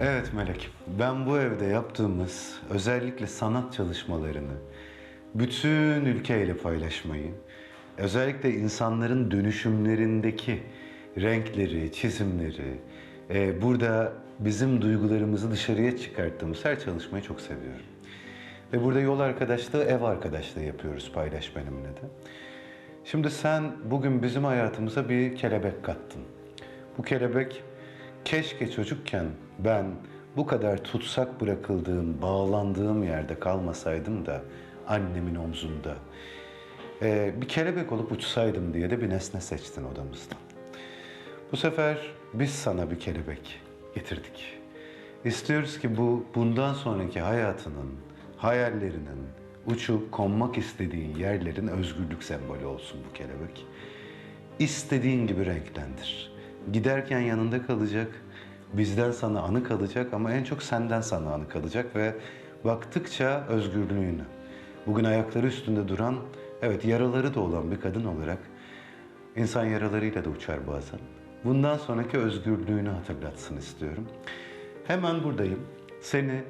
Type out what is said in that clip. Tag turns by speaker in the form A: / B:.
A: Evet Melek, ben bu evde yaptığımız özellikle sanat çalışmalarını bütün ülkeyle paylaşmayı, özellikle insanların dönüşümlerindeki renkleri, çizimleri, e, burada bizim duygularımızı dışarıya çıkarttığımız her çalışmayı çok seviyorum. Ve burada yol arkadaşlığı, ev arkadaşlığı yapıyoruz paylaş benimle de. Şimdi sen bugün bizim hayatımıza bir kelebek kattın. Bu kelebek keşke çocukken ben bu kadar tutsak bırakıldığım, bağlandığım yerde kalmasaydım da annemin omzunda. Ee, bir kelebek olup uçsaydım diye de bir nesne seçtin odamızdan. Bu sefer biz sana bir kelebek getirdik. İstiyoruz ki bu bundan sonraki hayatının, hayallerinin, uçup konmak istediğin yerlerin özgürlük sembolü olsun bu kelebek. İstediğin gibi renklendir. Giderken yanında kalacak, bizden sana anı kalacak ama en çok senden sana anı kalacak ve baktıkça özgürlüğünü. Bugün ayakları üstünde duran, evet yaraları da olan bir kadın olarak insan yaralarıyla da uçar bazen. Bundan sonraki özgürlüğünü hatırlatsın istiyorum. Hemen buradayım. Seni